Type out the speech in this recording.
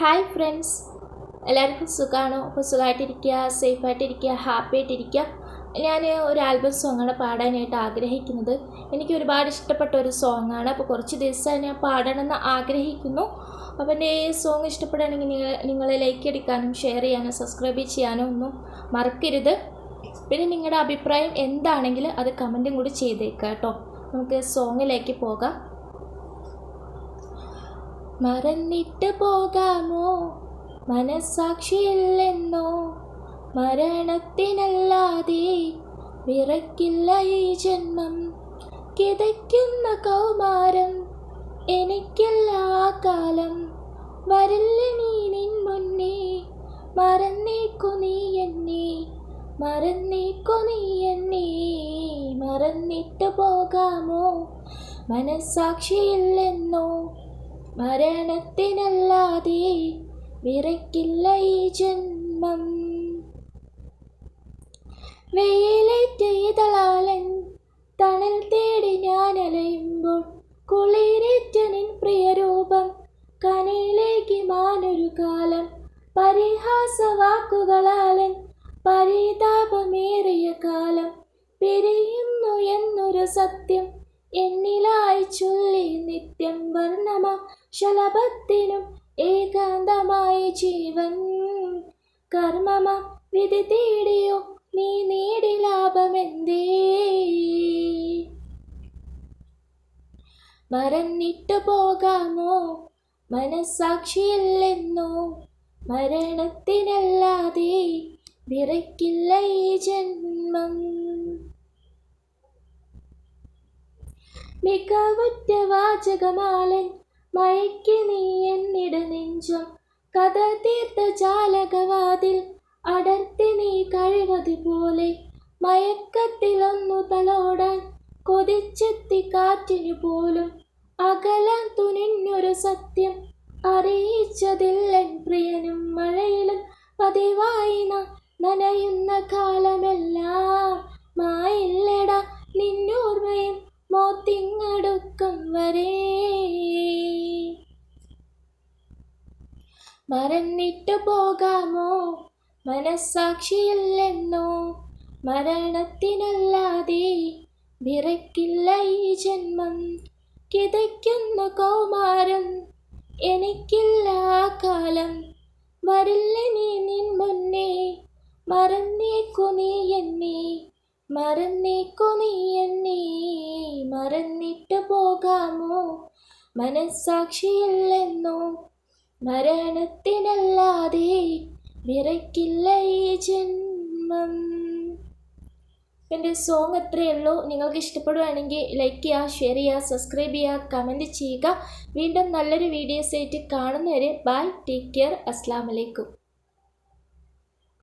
Hi friends എല്ലാവർക്കും സുഖമാണോ അപ്പോൾ സുഖമായിട്ടിരിക്കുക സേഫായിട്ടിരിക്കുക ഹാപ്പി ആയിട്ടിരിക്കുക ഞാൻ ഒരു ആൽബം സോങ്ങാണ് പാടാനായിട്ട് ആഗ്രഹിക്കുന്നത്. എനിക്ക് ഒരുപാട് ഇഷ്ടപ്പെട്ട ഒരു സോങ്ങാണ് അപ്പോൾ കുറച്ച് ദിവസമായി ഞാൻ പാടണമെന്ന് ആഗ്രഹിക്കുന്നു. അപ്പോൾ എന്റെ ഈ സോങ് ഇഷ്ടപ്പെടുകയാണെങ്കിൽ നിങ്ങൾ നിങ്ങൾ ലൈക്ക് അടിക്കാനും ഷെയർ ചെയ്യാനും സബ്സ്ക്രൈബ് ചെയ്യാനും ഒന്നും മറക്കരുത്. പിന്നെ നിങ്ങളുടെ അഭിപ്രായം എന്താണെങ്കിൽ അത് കമന്റും കൂടി ചെയ്തേക്കാം കേട്ടോ നമുക്ക് സോങ്ങിലേക്ക് പോകാം. മറന്നിട്ട് പോകാമോ? മനസാക്ഷിയില്ലെന്നോ മരണത്തിനല്ലാതെ വിറക്കില്ല ഈ ജന്മം. കിതയ്ക്കുന്ന കൗമാരം എനിക്കല്ല കാലം. വരില്ല നീ നിൻ മുന്നേ? മറന്നേക്കു നീ എന്നെ? മറന്നേക്കു നീ എന്നെ? മറന്നിട്ട് പോകാമോ? മനസാക്ഷിയില്ലെന്നോ മരണത്തിനല്ലാതെ വിറയ്ക്കില്ല ഈ ജന്മം. വെയിലേറ്റ തണൽ തേടി ഞാൻ അലയുമ്പോൾ കുളിരേറ്റനിൻ പ്രിയരൂപം കനയിലേക്ക് മാനൊരു കാലം പരിഹാസവാക്കുകളാലൻ പരിതാപമേറിയ കാലം പിരിയുന്നു എന്നൊരു സത്യം എന്നിലായി ചൊല്ലി നിത്യം വർണമ ശലഭത്തിനും ഏകാന്തമായി ജീവൻ. കർമ്മമ വിധി തേടിയോ നീ നേടി ലാഭമെന്തേ? മറന്നിട്ടു പോകാമോ? മനസ്സാക്ഷിയല്ലെന്നോ? മരണത്തിനല്ലാതെ വിറയ്ക്കില്ല ഈ ജന്മം. മികവുറ്റ വാചകമാലൻ മയക്കി നീ എന്നിട നെഞ്ചം കഥ തീർത്ത ചാലകവാതിൽ അടർത്തി നീ കഴിവതി പോലെ മയക്കത്തിലൊന്നു തലോടാൻ കൊതിച്ചെത്തി കാറ്റിനു പോലും അകലാൻ തുനിഞ്ഞൊരു സത്യം അറിയിച്ചതില്ലൻ പ്രിയനും മഴയിലും പതിവായി നനയുന്ന കാലമെല്ലാം മായില്ലട വരെ. മറന്നിട്ട് പോകാമോ? മനസ്സാക്ഷിയല്ലെന്നോ? മരണത്തിനല്ലാതെ വിറക്കില്ല ഈ ജന്മം. കിതയ്ക്കുന്ന കൗമാരം എനിക്കില്ല കാലം. വരില്ല നീ നിൻ മുന്നേ. മറന്നേക്കു നീ എന്നേ. മറന്നേക്കു നീ എന്നേ. മറന്നിട്ട് പോകാമോ? മനസ്സാക്ഷിയില്ലെന്നോ? മരണത്തിനല്ലാതെ വിറയ്ക്കില്ല ഈ ജന്മം. എന്റെ സോങ് അത്രയേ ഉള്ളൂ നിങ്ങൾക്ക് ഇഷ്ടപ്പെടുകയാണെങ്കിൽ ലൈക്ക് ചെയ്യുക ഷെയർ ചെയ്യുക സബ്സ്ക്രൈബ് ചെയ്യുക കമന്റ് ചെയ്യുക. വീണ്ടും നല്ലൊരു വീഡിയോസ് ആയിട്ട് കാണുന്നവരെ ബൈ ടേക്ക് കെയർ അസ്സാം വലൈക്കും